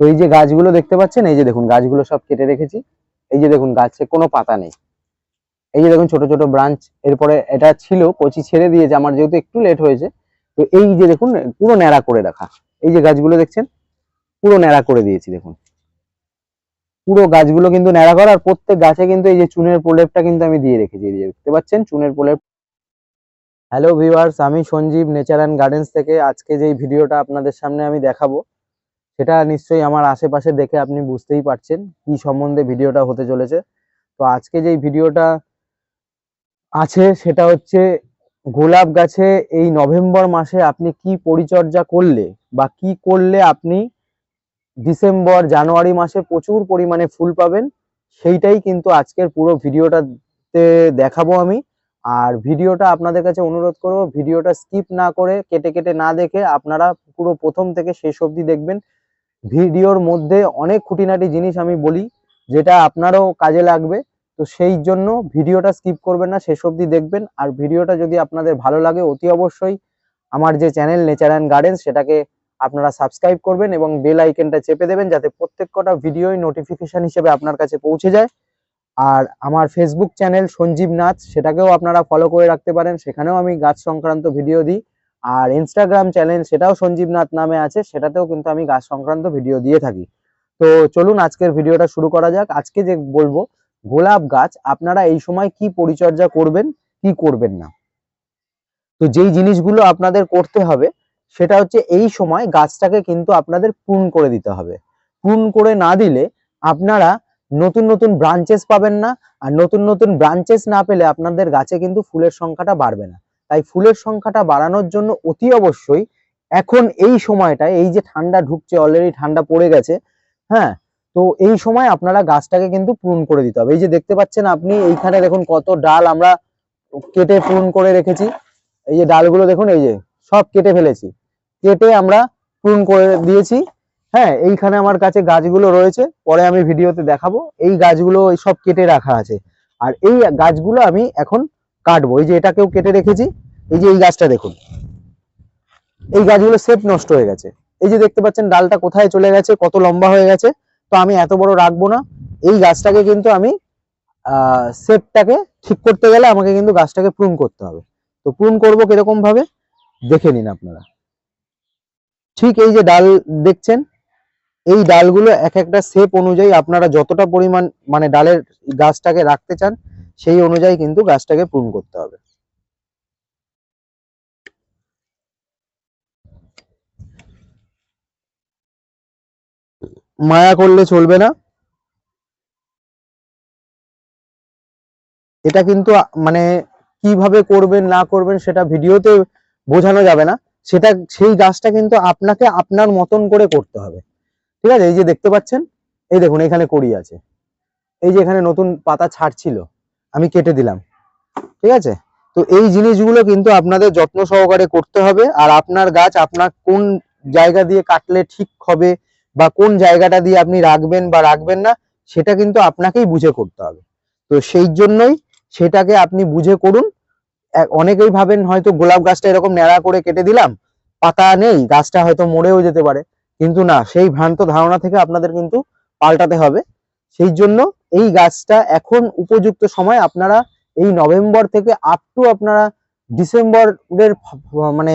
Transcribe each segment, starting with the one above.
তো এই যে গাছগুলো দেখতে পাচ্ছেন, এই যে দেখুন, গাছগুলো সব কেটে রেখেছি। এই যে দেখুন, গাছে কোনো পাতা নেই। এই যে দেখুন, ছোট ছোট ব্রাঞ্চ এরপরে এটা ছিল, কচি ছেড়ে দিয়েছে, আমার যেহেতু একটু লেট হয়েছে। তো এই যে দেখুন, পুরো ন্যাড়া করে রাখা। এই যে গাছগুলো দেখছেন, পুরো ন্যাড়া করে দিয়েছি, দেখুন। পুরো গাছগুলো কিন্তু ন্যাড়া করা, আর প্রত্যেক গাছে কিন্তু এই যে চুনের প্রলেপটা কিন্তু আমি দিয়ে রেখেছি, এই যে দেখতে পাচ্ছেন, চুনের প্রলেপ। হ্যালো ভিউয়ার্স আমি সঞ্জীব নেচার অ্যান্ড গার্ডেন্স থেকে। আজকে যেই ভিডিওটা আপনাদের সামনে আমি দেখাবো সেটা নিশ্চয়ই আমার আশেপাশে দেখে আপনি বুঝতেই পারছেন কি সম্বন্ধে ভিডিওটা হতে চলেছে। তো আজকে যেই ভিডিওটা আছে সেটা হচ্ছে গোলাপ গাছে এই নভেম্বর মাসে আপনি কি পরিচর্যা করলে বা কি করলে আপনি ডিসেম্বর, জানুয়ারি মাসে প্রচুর পরিমাণে ফুল পাবেন সেইটাই কিন্তু আজকের পুরো ভিডিওটাতে দেখাবো আমি। আর ভিডিওটা আপনাদের কাছে অনুরোধ করব, ভিডিওটা স্কিপ না করে কেটে কেটে না দেখে আপনারা পুরো প্রথম থেকে শেষ অবধি দেখবেন। ভিডিওর মধ্যে অনেক খুঁটিনাটি জিনিস আমি বলি, যেটা আপনারও কাজে লাগবে। তো সেই জন্য ভিডিওটা স্কিপ করবেন না, শেষ অবধি দেখবেন। আর ভিডিওটা যদি আপনাদের ভালো লাগে, অতি অবশ্যই আমার যে চ্যানেল নেচার অ্যান্ড গার্ডেন্স সেটাকে আপনারা সাবস্ক্রাইব করবেন এবং বেল আইকনটা চেপে দেবেন, যাতে প্রত্যেক কটা ভিডিওই নোটিফিকেশন হিসেবে আপনার কাছে পৌঁছে যায়। আর আমার ফেসবুক চ্যানেল সঞ্জীব নাথ, সেটাকেও আপনারা ফলো করে রাখতে পারেন। সেখানেও আমি গাছ সংক্রান্ত ভিডিও দিই। আর ইনস্টাগ্রাম চ্যানেল সেটাও সঞ্জীব নাথ নামে আছে, সেটাতেও কিন্তু আমি গাছ সংক্রান্ত ভিডিও দিয়ে থাকি। তো চলুন আজকের ভিডিওটা শুরু করা যাক। আজকে যে বলব, গোলাপ গাছ, আপনারা এই সময় কি পরিচর্যা করবেন, কি করবেন না? তো যেই জিনিসগুলো আপনাদের করতে হবে, সেটা হচ্ছে এই সময় গাছটাকে কিন্তু আপনাদের প্রুন করে দিতে হবে। প্রুন করে না দিলে আপনারা নতুন নতুন ব্রাঞ্চেস পাবেন না, আর নতুন নতুন ব্রাঞ্চেস না পেলে আপনাদের গাছে কিন্তু ফুলের সংখ্যাটা বাড়বে না। তাই ফুলের সংখ্যাটা বাড়ানোর জন্য অতি অবশ্যই এখন এই সময়টায়, এই যে ঠান্ডা ঢুকছে অলরেডি ঠান্ডা পড়ে গেছে হ্যাঁ তো এই সময় আপনারা গাছটাকে কিন্তু পূরণ করে দিতে হবে। এই যে দেখতে পাচ্ছেন আপনি, এইখানে দেখুন কত ডাল আমরা কেটে পূরণ করে রেখেছি। এই যে ডালগুলো দেখুন, এই যে সব কেটে ফেলেছি। কেটে আমরা পূরণ করে দিয়েছি। হ্যাঁ এইখানে আমার কাছে গাছগুলো রয়েছে, পরে আমি ভিডিওতে দেখাবো। এই গাছগুলো সব কেটে রাখা আছে। আর এই গাছগুলো আমি এখন কাটবো। এই যে এটাকেও কেটে রেখেছি। এই যে এই গাছটা দেখুন। এই গাছগুলো সেপ নষ্ট হয়ে গেছে। এই যে দেখতে পাচ্ছেন, ডালটা কোথায় চলে গেছে, কত লম্বা হয়ে গেছে, তো আমি এত বড় রাখব না। এই গাছটাকে কিন্তু আমি সেপটাকে ঠিক করতে গেলে আমাকে কিন্তু গাছটাকে প্রুন করতে হবে। তো প্রুন করব কীরকম ভাবে? দেখে নিন আপনারা। ঠিক এই যে ডাল দেখছেন, এই ডালগুলো এক একটা শেপ অনুযায়ী আপনারা যতটা পরিমাণ মানে ডালের গাছটাকে রাখতে চান সেই অনুযায়ী কিন্তু গাছটাকে প্রুন করতে হবে। মায়া করলে চলবে না। এটা কিন্তু মানে কীভাবে করবেন, না করবেন সেটা ভিডিওতে বোঝানো যাবে না। সেটা, সেই গাছটা কিন্তু আপনাকে আপনার মতন করে করতে হবে। ঠিক আছে? এই যে দেখতে পাচ্ছেন? এই দেখুন, এখানে কড়ি আছে। এই যে এখানে নতুন পাতা ছাড়ছিল। আমি কেটে দিলাম। ঠিক আছে? তো এই জিনিসগুলো কিন্তু আপনাদের যত্ন সহকারে করতে হবে আর আপনার গাছ আপনার কোন জায়গা দিয়ে কাটলে ঠিক হবে বা কোন জায়গাটা দিয়ে আপনি রাখবেন বা রাখবেন না, সেটা কিন্তু আপনাকেই বুঝে করতে হবে। তো সেই জন্যই সেটাকে আপনি বুঝে করুন। অনেকেই ভাবেন হয়তো গোলাপ গাছটা এরকম ন্যাড়া করে কেটে দিলাম, পাতা নেই, গাছটা হয়তো মরেও যেতে পারে। কিন্তু না, সেই ভ্রান্ত ধারণা থেকে আপনাদের কিন্তু পাল্টাতে হবে। সেই জন্য এই গাছটা এখন উপযুক্ত সময় আপনারা এই নভেম্বর থেকে আপ টু আপনারা ডিসেম্বরের মানে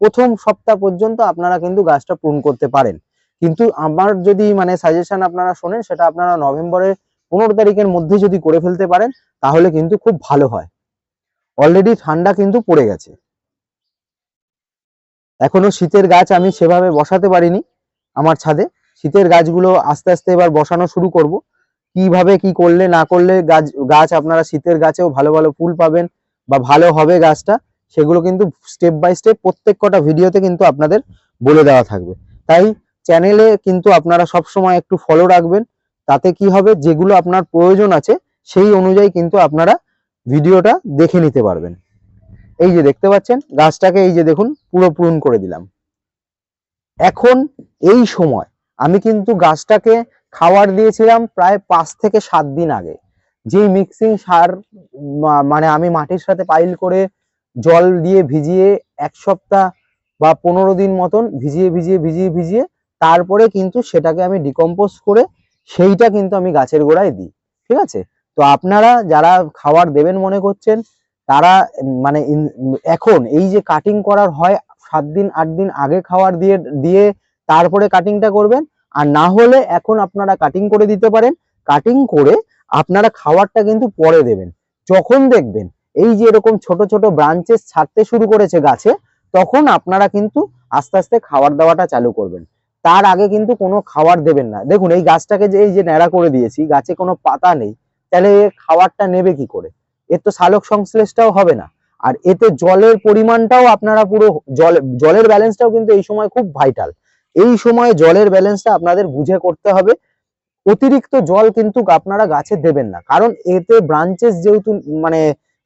প্রথম সপ্তাহ পর্যন্ত আপনারা কিন্তু গাছটা পূরণ করতে পারেন। কিন্তু আমার যদি মানে সাজেশন আপনারা শোনেন, সেটা আপনারা নভেম্বরের পনেরো তারিখের মধ্যে যদি করে ফেলতে পারেন, তাহলে কিন্তু খুব ভালো হয়। অলরেডি ঠান্ডা কিন্তু পড়ে গেছে। এখনও শীতের গাছ আমি সেভাবে বসাতে পারিনি আমার ছাদে। শীতের গাছগুলো আস্তে আস্তে এবার বসানো শুরু করব। কীভাবে কি করলে না করলে গাছ গাছ আপনারা শীতের গাছেও ভালো ভালো ফুল পাবেন বা ভালো হবে গাছটা, সেগুলো কিন্তু স্টেপ বাই স্টেপ প্রত্যেক কটা ভিডিওতে কিন্তু আপনাদের বলে দেওয়া থাকবে। তাই চ্যানেলে কিন্তু আপনারা সব সময় একটু ফলো রাখবেন, তাতে কি হবে, যেগুলো আপনার প্রয়োজন আছে, সেই অনুযায়ী কিন্তু আপনারা ভিডিওটা দেখে নিতে পারবেন। এই যে দেখতে পাচ্ছেন, গাছটাকে এই যে দেখুন, পুরো পূরণ করে দিলাম। এখন এই সময় আমি কিন্তু গাছটাকে খাবার দিয়েছিলাম প্রায় পাঁচ থেকে সাত দিন আগে। যেই মিক্সিং সার মানে আমি মাটির সাথে পাইল করে জল দিয়ে ভিজিয়ে এক সপ্তাহ বা পনেরো দিন মতন ভিজিয়ে ভিজিয়ে ভিজিয়ে ভিজিয়ে তারপরে কিন্তু সেটাকে আমি ডিকম্পোজ করে সেইটা কিন্তু আমি গাছের গোড়ায় দিই। ঠিক আছে? তো আপনারা যারা খাবার দেবেন মনে করছেন, তারা মানে এখন এই যে কাটিং করার হয় সাত দিন, আট দিন আগে খাবার দিয়ে দিয়ে তারপরে কাটিংটা করবেন আর না হলে এখন আপনারা কাটিং করে দিতে পারেন। কাটিং করে আপনারা খাবারটা কিন্তু পরে দেবেন। যখন দেখবেন এই যে এরকম ছোট ছোট ব্রাঞ্চেস ছাড়তে শুরু করেছে গাছে, তখন আপনারা কিন্তু আস্তে আস্তে খাবার দেওয়াটা চালু করবেন। তার আগে কিন্তু কোনো খাবার দেবেন না। দেখুন, এই গাছটাকে যে, এই যে ন্যাড়া করে দিয়েছি, গাছে কোনো পাতা নেই, তাহলে খাবারটা নেবে কি করে? এর তো সালোক সংশ্লেষটাও হবে না। আর এতে জলের পরিমাণটাও আপনারা পুরো, জল, জলের ব্যালেন্সটাও কিন্তু এই সময় খুব ভাইটাল এই সময় জলের ব্যালেন্সটা আপনাদের বুঝে করতে হবে। অতিরিক্ত জল কিন্তু আপনারা গাছে দেবেন না। কারণ এতে ব্রাঞ্চেস যেহেতু মানে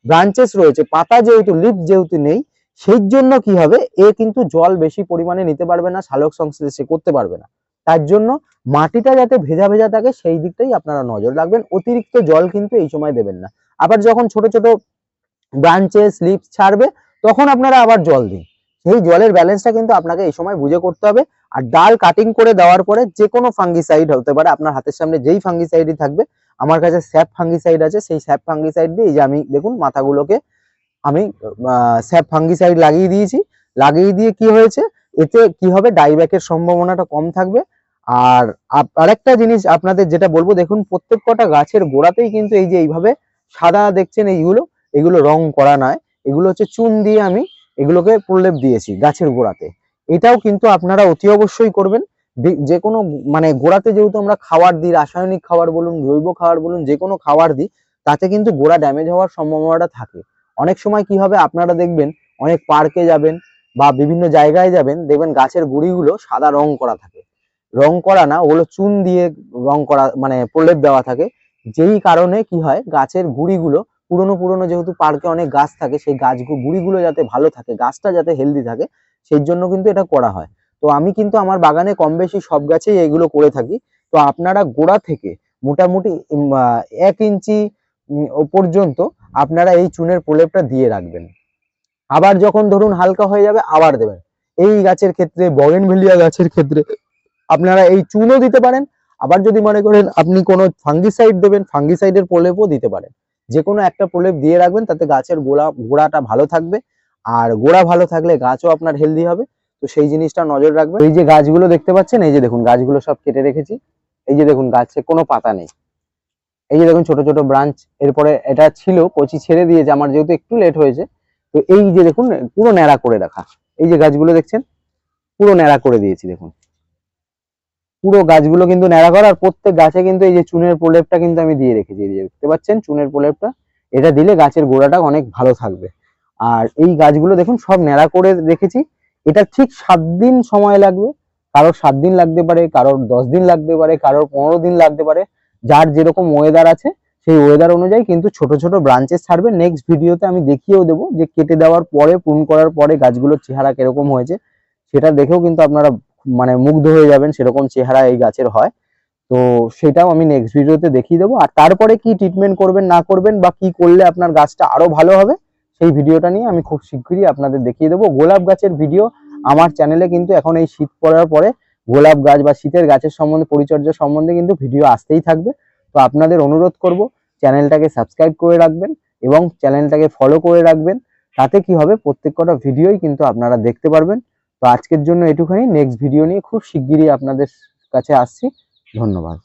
ব্রাঞ্চেস রয়েছে, পাতা যেহেতু লিফ যেহেতু নেই, সেই জন্য কি হবে? এ কিন্তু জল বেশি পরিমাণে নিতে পারবে না সালোক সংশ্লেষে করতে পারবে না। তার জন্য মাটিটা যাতে ভেজা ভেজা থাকে, সেই দিকটাই আপনারা নজর রাখবেন। অতিরিক্ত জল কিন্তু এই সময় দেবেন না। আবার যখন ছোট ছোট ব্রাঞ্চেস লিপস ছাড়বে, তখন আপনারা আবার জল দিন। সেই জলের ব্যালেন্সটা কিন্তু আপনাকে এই সময় বুঝে করতে হবে। আর ডাল কাটিং করে দেওয়ার পরে যে কোনো ফাঙ্গিসাইড হতে পারে। আপনার হাতের সামনে যেই ফাঙ্গিসাইডই থাকবে, আমার কাছে স্যাপ ফাঙ্গিসাইড আছে, সেই স্যাপ ফাঙ্গিসাইড দিয়ে যে আমি দেখুন মাথাগুলোকে আমি স্যাপ ফাঙ্গিসাইড লাগিয়ে দিয়েছি। লাগিয়ে দিয়ে কি হয়েছে? এতে কি হবে? ডাইব্যাকের সম্ভাবনাটা কম থাকবে। আর আরেকটা জিনিস আপনাদের যেটা বলব, দেখুন প্রত্যেক কটা গাছের গোড়াতেই কিন্তু এই যে এইভাবে সাদা দেখছেন এইগুলো, এগুলো রং করা নয়। এগুলো হচ্ছে চুন দিয়ে আমি এগুলোকে প্রলেপ দিয়েছি গাছের গোড়াতে। এটাও কিন্তু আপনারা অতি অবশ্যই করবেন। যে কোনো মানে গোড়াতে যেহেতু আমরা খাবার দিই, রাসায়নিক খাবার বলুন, জৈব খাবার বলুন, যে কোনো খাবার দিই, তাতে কিন্তু গোড়া ড্যামেজ হওয়ার সম্ভাবনাটা থাকে। অনেক সময় কি হবে, আপনারা দেখবেন অনেক পার্কে যাবেন বা বিভিন্ন জায়গায় যাবেন, দেখবেন গাছের গুড়িগুলো সাদা রং করা থাকে। রং করা না, ওগুলো চুন দিয়ে রং করা মানে প্রলেপ দেওয়া থাকে। যেই কারণে কি হয়, গাছের গুড়িগুলো পুরনো পুরনো যেহেতু পার্কে অনেক গাছ থাকে, সেই গাছ গুড়িগুলো যাতে ভালো থাকে, গাছটা যাতে হেলদি থাকে, সেই জন্য কিন্তু এটা করা হয়। তো আমি কিন্তু আমার বাগানে কম বেশি সব গাছেই এগুলো করে থাকি। তো আপনারা গোড়া থেকে মোটামুটি এক ইঞ্চি পর্যন্ত আপনারা এই চুনের প্রলেপটা দিয়ে রাখবেন। আবার যখন ধরুন হালকা হয়ে যাবে, আবার দেবেন। এই গাছের ক্ষেত্রে, বগেনভেলিয়া গাছের ক্ষেত্রে আপনারা এই চুনও দিতে পারেন। আবার যদি মনে করেন আপনি কোনো ফাঙ্গিসাইড দেবেন, ফাঙ্গিসাইডের প্রলেপও দিতে পারেন। যে কোনো একটা প্রলেপ দিয়ে রাখবেন, তাতে গাছের গোড়া গোড়াটা ভালো থাকবে। আর গোড়া ভালো থাকলে গাছও আপনার হেলদি হবে। তো সেই জিনিসটা নজর রাখবেন। এই যে গাছগুলো দেখতে পাচ্ছেন, এই যে দেখুন, গাছগুলো সব কেটে রেখেছি। এই যে দেখুন, গাছে কোনো পাতা নেই। এই যে দেখুন, ছোট ছোট ব্রাঞ্চ এরপরে এটা ছিল, কচি ছেড়ে দিয়েছে, আমার যেহেতু একটু লেট হয়েছে। তো এই যে দেখুন, পুরো ন্যাড়া করে রাখা। এই যে গাছগুলো দেখছেন, পুরো ন্যাড়া করে দিয়েছি, দেখুন। পুরো গাছগুলো কিন্তু ন্যাড়া করা, আর প্রত্যেক গাছে কিন্তু এই যে চুনের প্রলেপটা কিন্তু আমি দিয়ে রেখেছি, এই যে দেখতে পাচ্ছেন চুনের প্রলেপটা? এটা দিলে গাছের গোড়াটা অনেক ভালো থাকবে। আর এই গাছগুলো দেখুন, সব ন্যাড়া করে রেখেছি। এটা ঠিক সাত দিন সময় লাগবে। কারোর সাত দিন লাগতে পারে, কারোর দশ দিন লাগতে পারে, কারোর পনেরো দিন লাগতে পারে। যার যেরকম ওয়েদার আছে, সেই ওয়েদার অনুযায়ী কিন্তু ছোট ছোট ব্রাঞ্চেস ছাড়বে। নেক্সট ভিডিওতে আমি দেখিয়েও দেবো যে কেটে দেওয়ার পরে প্রুন করার পরে গাছগুলোর চেহারা কীরকম হয়েছে, সেটা দেখেও কিন্তু আপনারা মানে মুগ্ধ হয়ে যাবেন, সেরকম চেহারা এই গাছের হয়। তো সেটাও আমি নেক্সট ভিডিওতে দেখিয়ে দেবো। আর তারপরে কি ট্রিটমেন্ট করবেন, না করবেন, বা কি করলে আপনার গাছটা আরও ভালো হবে, সেই ভিডিওটা নিয়ে আমি খুব শীঘ্রই আপনাদের দেখিয়ে দেবো। গোলাপ গাছের ভিডিও আমার চ্যানেলে কিন্তু এখন এই শীত পড়ার পরে গোলাপ গাছ বা শীতের গাছের সম্বন্ধে, পরিচর্যা সম্বন্ধে কিন্তু ভিডিও আসতেই থাকবে। তো আপনাদের অনুরোধ করব চ্যানেলটাকে সাবস্ক্রাইব করে রাখবেন এবং চ্যানেলটাকে ফলো করে রাখবেন। তাতে কি হবে, প্রত্যেক কটা ভিডিওই কিন্তু আপনারা দেখতে পারবেন। তো আজকের জন্য এটুখানি। নেক্সট ভিডিও নিয়ে খুব শিগগিরই আপনাদের কাছে আসছি। ধন্যবাদ।